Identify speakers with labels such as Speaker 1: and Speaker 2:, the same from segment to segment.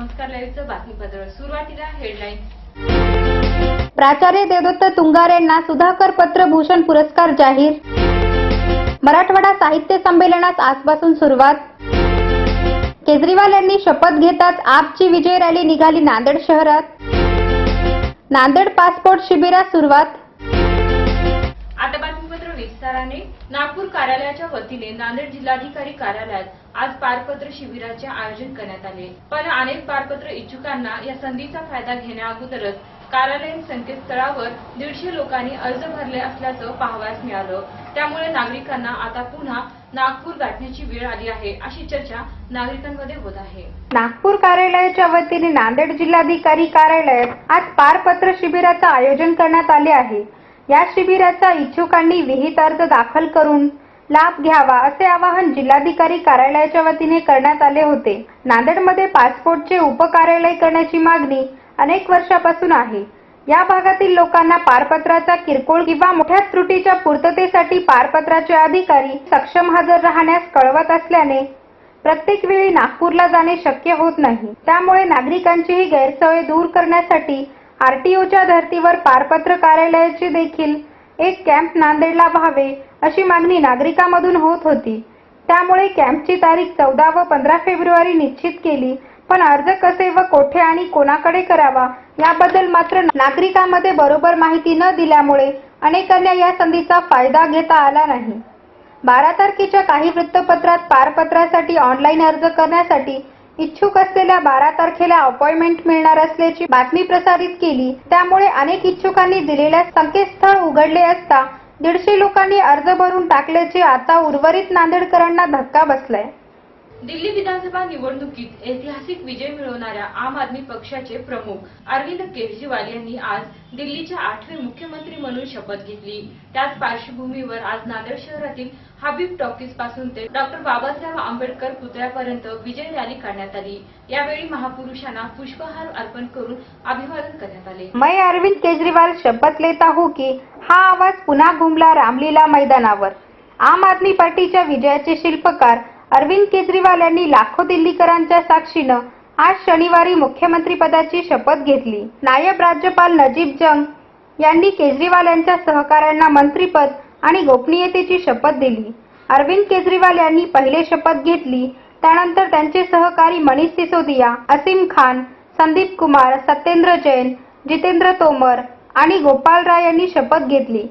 Speaker 1: नमस्कार लाईव्हचं बातमीपत्र. सुरुवातीला हेडलाईन
Speaker 2: प्राचार्य देवदत्त तुंगार यांना सुधाकर पत्रभूषण पुरस्कार जाहीर. मराठवाडा साहित्य संमेलनास आजपासून सुरुवात. केजरीवाल यांनी शपथ घेताच आपची विजय रॅली निघाली नांदेड शहरात. नांदेड पासपोर्ट शिबिरात सुरुवात.
Speaker 1: विस्ताराने नागपूर कार्यालयाच्या वतीने नांदेड जिल्हाधिकारी कार्यालयात आज पारपत्र शिबिराचे आयोजन करण्यात आले. पण अनेक पारपत्र इच्छुकांना या संधीचा फायदा घेण्या अगोदरच कार्यालयीन संकेतस्थळावर दीडशे लोकांनी अर्ज भरले असल्याचं पाहावयास मिळालं. त्यामुळे नागरिकांना आता पुन्हा नागपूर गाठण्याची वेळ आली आहे अशी चर्चा नागरिकांमध्ये होत आहे.
Speaker 2: नागपूर कार्यालयाच्या वतीने नांदेड जिल्हाधिकारी कार्यालयात आज पारपत्र शिबिराचं आयोजन करण्यात आले आहे. या शिबिराचा इच्छुकांनी विहित अर्ज दाखल करून लाभ घ्यावा असे आवाहन जिल्हाधिकारी कार्यालयाच्या वतीने करण्यात आले होते. नांदेडमध्ये पासपोर्टचे उपकार्यालय करण्याची मागणी अनेक वर्षापासून आहे. या भागातील लोकांना पारपत्राचा किरकोळ किंवा मोठ्या त्रुटीच्या पूर्ततेसाठी पारपत्राचे अधिकारी सक्षम हजर राहण्यास कळवत असल्याने प्रत्येक वेळी नागपूरला जाणे शक्य होत नाही. त्यामुळे नागरिकांची ही गैरसोय दूर करण्यासाठी आरटीओच्या धर्तीवर पारपत्र कार्यालयाचे देखील एक कॅम्प नांदेडला व्हावे अशी मागणी नागरिकांमधून होत होती. त्यामुळे कॅम्पची तारीख चौदा व पंधरा फेब्रुवारी निश्चित केली. पण अर्ज कसे व कोठे आणि कोणाकडे करावा याबद्दल मात्र नागरिकांमध्ये बरोबर माहिती न दिल्यामुळे अनेकांना या संधीचा फायदा घेता आला नाही. बारा तारखेच्या काही वृत्तपत्रात पारपत्रासाठी ऑनलाईन अर्ज करण्यासाठी इच्छुक असलेल्या बारा तारखेला अपॉइंटमेंट मिळणार असल्याची बातमी प्रसारित केली. त्यामुळे अनेक इच्छुकांनी दिलेल्या संकेतस्थळ उघडले असता दीडशे लोकांनी अर्ज भरून टाकल्याचे आता उर्वरित नांदेडकरांना धक्का बसलाय.
Speaker 1: दिल्ली विधानसभा निवडणुकीत ऐतिहासिक विजय मिळवणाऱ्या आम आदमी पक्षाचे प्रमुख अरविंद केजरीवाल यांनी आज दिल्लीच्या आठवे मुख्यमंत्री म्हणून शपथ घेतली. त्याच पार्श्वभूमीवर आज नांदेड शहरातील हबीब टॉकीजपासून ते डॉक्टर बाबासाहेब आंबेडकर पुतळ्यापर्यंत विजय रॅली काढण्यात आली. यावेळी महापुरुषांना पुष्पहार अर्पण करून अभिवादन करण्यात आले.
Speaker 2: मैं अरविंद केजरीवाल शपथ लेता हूं की हा आवाज पुन्हा घुमला रामलीला मैदानावर. आम आदमी पार्टीच्या विजयाचे शिल्पकार अरविंद केजरीवाल यांनी लाखो दिल्लीकरांच्या साक्षीनं आज शनिवारी मुख्यमंत्री पदाची शपथ घेतली. नायब राज्यपाल नजीब जंग यांनी केजरीवाल यांच्या सहकाऱ्यांना मंत्रीपद आणि गोपनीयतेची शपथ दिली. अरविंद केजरीवाल यांनी पहिले शपथ घेतली त्यानंतर त्यांचे सहकारी मनीष सिसोदिया असीम खान संदीप कुमार सत्येंद्र जैन जितेंद्र तोमर आणि गोपाल राय यांनी शपथ घेतली.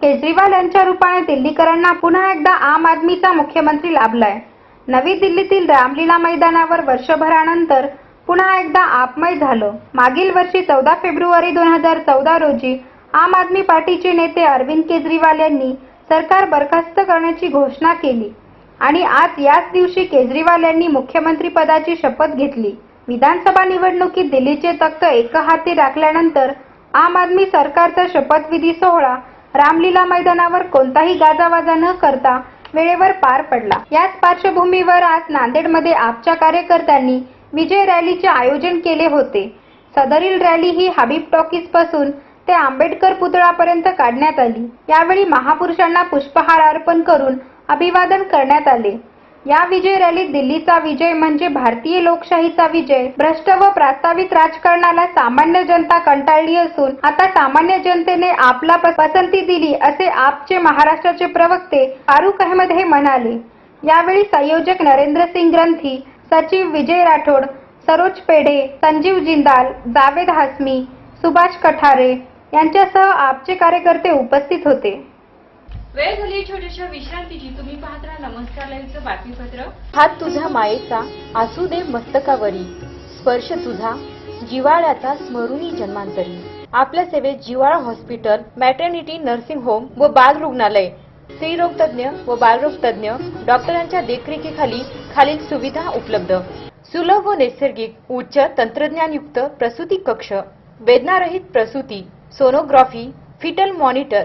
Speaker 2: केजरीवाल यांच्या रूपाने दिल्लीकरांना पुन्हा एकदा आम आदमीचा मुख्यमंत्री लाभलाय. नवी दिल्लीतील रामलीला मैदानावर वर्षभरानंतर पुन्हा एकदा आपमय झालं. मागील वर्षी चौदा फेब्रुवारी दोन हजार चौदा रोजी आम आदमी पार्टीचे नेते अरविंद केजरीवाल यांनी सरकार बरखास्त करण्याची घोषणा केली आणि आज याच दिवशी केजरीवाल यांनी मुख्यमंत्री पदाची शपथ घेतली. विधानसभा निवडणुकीत दिल्लीचे तख्त एकहाती राखल्यानंतर आम आदमी सरकारचा शपथविधी सोहळा रामलीला मैदानावर कोणताही गाजावाजा न करता वेळेवर पार पडला. याच पार्श्वभूमीवर आज नांदेडमध्ये आपच्या कार्यकर्त्यांनी विजय रॅलीचे आयोजन केले होते. सदरील रॅली ही हबीब टॉकीजपासून ते आंबेडकर पुतळापर्यंत काढण्यात आली. यावेळी महापुरुषांना पुष्पहार अर्पण करून अभिवादन करण्यात आले. या विजय रॅलीत दिल्लीचा विजय म्हणजे भारतीय लोकशाहीचा विजय. भ्रष्ट व प्रास्ताविक राजकारणाला सामान्य जनता कंटाळली असून आता सामान्य जनतेने आपला प- पसंती दिली असे आपचे महाराष्ट्राचे प्रवक्ते फारुख अहमद हे म्हणाले. यावेळी संयोजक नरेंद्र सिंग ग्रंथी सचिव विजय राठोड सरोज पेढे संजीव जिंदाल जावेद हासमी सुभाष कठारे यांच्यासह आपचे कार्यकर्ते उपस्थित होते.
Speaker 1: वेळ झाली छोट्याशा विश्रांतीची. तुम्ही पाहत राहा नमस्कार लाईव्हचं बातमीपत्र.
Speaker 3: हात तुझा मायेचा असू दे मस्तकावरी. स्पर्श तुझा जिवाळ्याचा स्मरुणी जन्मांतरी. आपल्या सेवेत जिवाळा हॉस्पिटल मॅटर्निटी नर्सिंग होम व बाल रुग्णालय. स्त्रीरोग तज्ञ व बालरोग तज्ञ डॉक्टरांच्या देखरेखीखाली खालील सुविधा उपलब्ध. सुलभ व नैसर्गिक उच्च तंत्रज्ञानयुक्त प्रसूती कक्ष वेदनारहित प्रसूती सोनोग्राफी फिटल मॉनिटर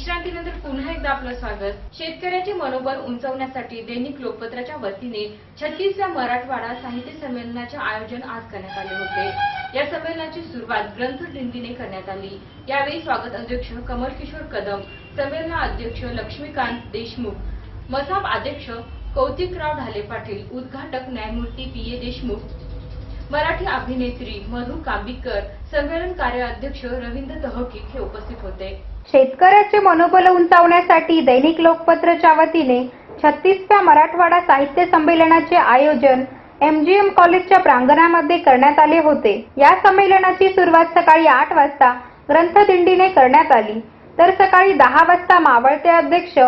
Speaker 1: विश्रांतीनंतर पुन्हा एकदा आपलं स्वागत. शेतकऱ्याचे मनोबल उंचावण्यासाठी दैनिक लोकपत्राच्या वतीने छत्तीसव्या मराठवाडा साहित्य संमेलनाचे आयोजन आज करण्यात आले होते. या संमेलनाची सुरुवात ग्रंथ दिंडीने करण्यात आली. यावेळी स्वागत अध्यक्ष कमल किशोर कदम संमेलना अध्यक्ष लक्ष्मीकांत देशमुख मसाप अध्यक्ष कौतिकराव ढाले पाटील उद्घाटक न्यायमूर्ती पी ए देशमुख मराठी अभिनेत्री मधु कांबीकर संमेलन कार्य अध्यक्ष रवींद्र दहकीक हे उपस्थित होते.
Speaker 2: शेतकऱ्याचे मनोबल उंचावण्यासाठी दैनिक लोकपत्रच्या वतीने छत्तीसव्या मराठवाडा साहित्य संमेलनाचे आयोजन एमजीएम कॉलेजच्या प्रांगणामध्ये करण्यात आले होते. या संमेलनाची सुरुवात सकाळी आठ वाजता ग्रंथदिंडीने करण्यात आली. तर सकाळी दहा वाजता मावळते अध्यक्ष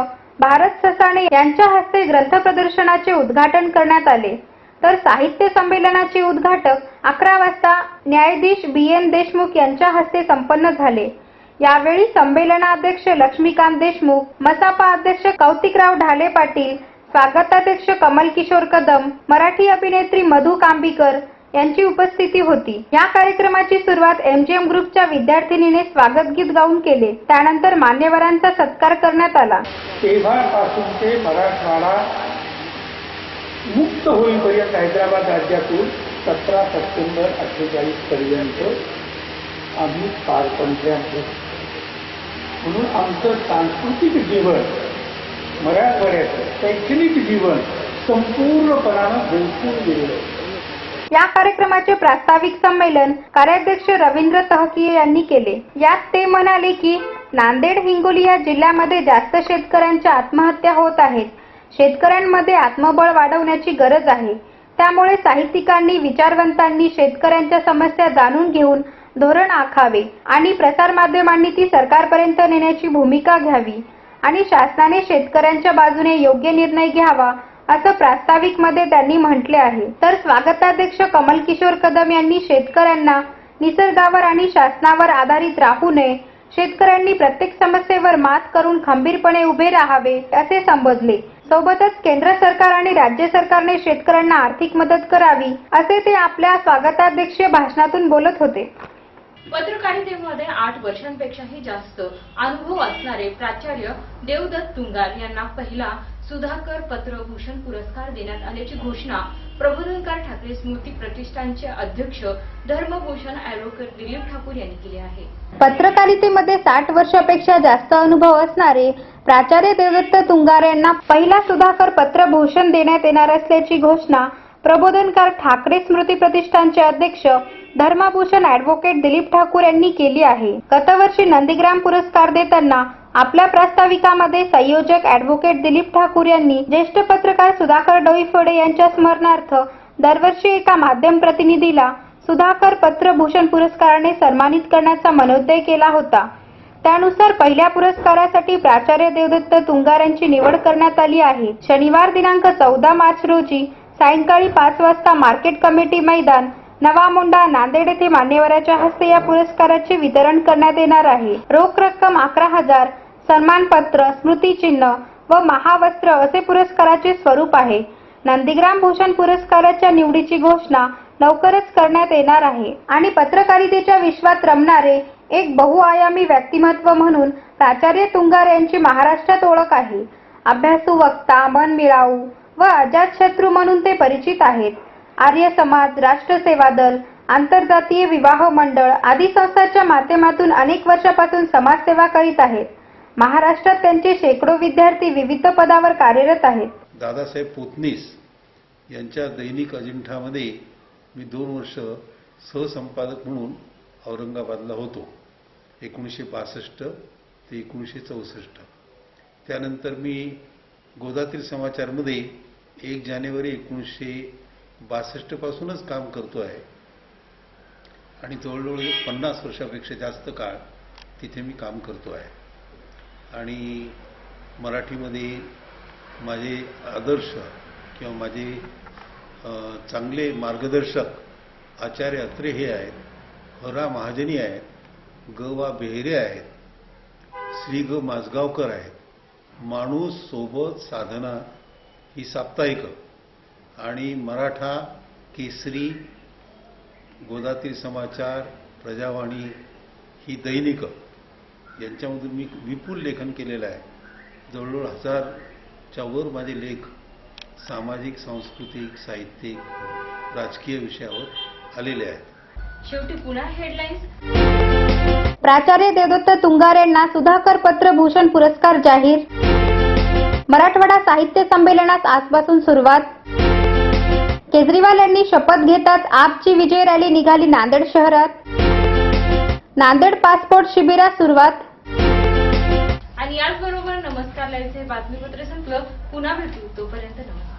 Speaker 2: भारत ससाणे यांच्या हस्ते ग्रंथ प्रदर्शनाचे उद्घाटन करण्यात आले. तर साहित्य संमेलनाचे उद्घाटक अकरा वाजता न्यायाधीश बी एन देशमुख यांच्या हस्ते संपन्न झाले. यावेळी संमेलनाध्यक्ष लक्ष्मीकांत देशमुख मसापा अध्यक्ष कौतिकराव ढाले पाटील स्वागताध्यक्ष कमल किशोर कदम मराठी अभिनेत्री मधु कांबीकर यांची उपस्थिती होती. या कार्यक्रमाची सुरुवात एमजीएम ग्रुपच्या विद्यार्थिनीने स्वागत गीत गाऊन केले. त्यानंतर मान्यवरांचा सत्कार करण्यात आला.
Speaker 4: तेव्हापासून ते मराठवाडा मुक्त होईपर्यंत हैदराबाद राज्यातून सतरा सप्टेंबर अठ्ठेचाळीस पर्यंत आम्ही पारपंथ्या म्हणून आमचं सांस्कृतिक जीवन मराठवाड्याचं शैक्षणिक जीवन संपूर्णपणानं बिलकुल गेलेलं आहे.
Speaker 2: या कार्यक्रमाचे प्रास्ताविक संमेलन कार्याध्यक्ष रवींद्र तहकिये यांनी केले. यात ते म्हणाले की नांदेड हिंगोली या जिल्ह्यामध्ये जास्त शेतकऱ्यांच्या आत्महत्या होत आहेत. शेतकऱ्यांमध्ये आत्मबळ वाढवण्याची गरज आहे. त्यामुळे साहित्यिकांनी विचारवंतांनी शेतकऱ्यांच्या समस्या जाणून घेऊन धोरण आखावे आणि प्रसारमाध्यमांनी ती सरकारपर्यंत नेण्याची भूमिका घ्यावी आणि शासनाने शेतकऱ्यांच्या बाजूने योग्य निर्णय घ्यावा असं प्रास्ताविकमध्ये त्यांनी म्हटले आहे. तर स्वागताध्यक्ष कमल किशोर कदम यांनी शेतकऱ्यांना निसर्गावर आणि शासनावर आधारित राहू नये शेतकऱ्यांनी प्रत्येक समस्येवर मात करून खंबीरपणे उभे राहावे असे संबोधले. सोबतच केंद्र सरकार आणि राज्य सरकारने शेतकऱ्यांना आर्थिक मदत करावी असे ते आपल्या स्वागताध्यक्ष भाषणातून बोलत होते.
Speaker 1: पत्रकारितेमध्ये आठ वर्षांपेक्षाही जास्त अनुभव असणारे प्राचार्य देवदत्त तुंगार यांना पहिला सुधाकर पत्रभूषण पुरस्कार देण्यात आल्याची घोषणा प्रबोधनकार ठाकरे स्मृती प्रतिष्ठानचे अध्यक्ष धर्मभूषण अॅडव्होकेट दिलीप ठाकूर यांनी केले आहे.
Speaker 2: पत्रकारितेमध्ये साठ वर्षापेक्षा जास्त अनुभव असणारे प्राचार्य देवदत्त तुंगार यांना पहिला सुधाकर पत्रभूषण देण्यात येणार असल्याची घोषणा प्रबोधनकार ठाकरे स्मृती प्रतिष्ठानचे अध्यक्ष धर्माभूषण ॲडव्होकेट दिलीप ठाकूर यांनी केली आहे. गतवर्षी नंदीग्राम पुरस्कार देताना आपल्या प्रास्ताविकामध्ये संयोजक ॲडव्होकेट दिलीप ठाकूर यांनी ज्येष्ठ पत्रकार सुधाकर डोईफोडे यांच्या स्मरणार्थ दरवर्षी एका माध्यम प्रतिनिधीला सुधाकर पत्रभूषण पुरस्काराने सन्मानित करण्याचा मनोदय केला होता. त्यानुसार पहिल्या पुरस्कारासाठी प्राचार्य देवदत्त तुंगार यांची निवड करण्यात आली आहे. शनिवार दिनांक चौदा मार्च रोजी सायंकाळी पाच वाजता मार्केट कमिटी मैदान नवा मुंडा नांदेड येथे मान्यवराच्या हस्ते या पुरस्काराचे वितरण करण्यात येणार आहे. रोख रक्कम अकरा हजार सन्मानपत्र स्मृतिचिन्ह व महावस्त्र असे पुरस्काराचे स्वरूप आहे. नंदीग्राम भूषण पुरस्काराच्या निवडीची घोषणा लवकरच करण्यात येणार आहे आणि पत्रकारितेच्या विश्वात रमणारे एक बहुआयामी व्यक्तिमत्व म्हणून प्राचार्य तुंगार यांची महाराष्ट्रात ओळख आहे. अभ्यासू वक्ता मनमिळाऊ व अजातशत्रू म्हणून ते परिचित आहेत. आर्य समाज राष्ट्रसेवा दल आंतरजातीय विवाह मंडळ आदी संस्थांच्या माध्यमातून अनेक वर्षापासून समाजसेवा करीत आहेत. महाराष्ट्रात त्यांचे शेकडो विद्यार्थी विविध पदावर कार्यरत आहेत.
Speaker 5: दादासाहेब पोतनीस यांच्या दैनिक अजिंठामध्ये मी दोन वर्ष सहसंपादक म्हणून औरंगाबादला होतो. एकोणीसशे बासष्ट ते एकोणीसशे चौसष्ट. त्यानंतर मी गोदातील समाचारमध्ये एक जानेवारी एकोणीसशे बासष्टपासूनच काम करतो आहे. आणि जवळजवळ पन्नास वर्षापेक्षा जास्त काळ तिथे मी काम करतो आहे. आणि मराठीमध्ये माझे आदर्श किंवा माझे चांगले मार्गदर्शक आचार्य अत्रे हे आहेत. हरा महाजनी आहेत. ग वा बेहरे आहेत. श्री ग माजगावकर आहेत. माणूस सोबत साधना ही साप्ताहिकं. आणि मराठा केसरी गोदातील समाचार प्रजावाणी ही दैनिकं. यांच्यामधून मी विपुल लेखन केलेलं आहे. जवळजवळ हजारच्या वर माझे लेख सामाजिक सांस्कृतिक साहित्यिक राजकीय विषयावर आलेले आहेत.
Speaker 1: शेवटी पुन्हा हेडलाईन्स
Speaker 2: प्राचार्य देवदत्त तुंगार यांना सुधाकर पत्र भूषण पुरस्कार जाहीर. मराठवाडा साहित्य संमेलनास आजपासून सुरुवात. केजरीवाल यांनी शपथ घेताच आपची विजय रॅली निघाली नांदेड शहरात. नांदेड पासपोर्ट शिबिरास सुरुवात.
Speaker 1: आणि याचबरोबर नमस्कार लाईव्हचे बातमीपत्र संपलं. पुन्हा भेटू. तोपर्यंत नमस्कार.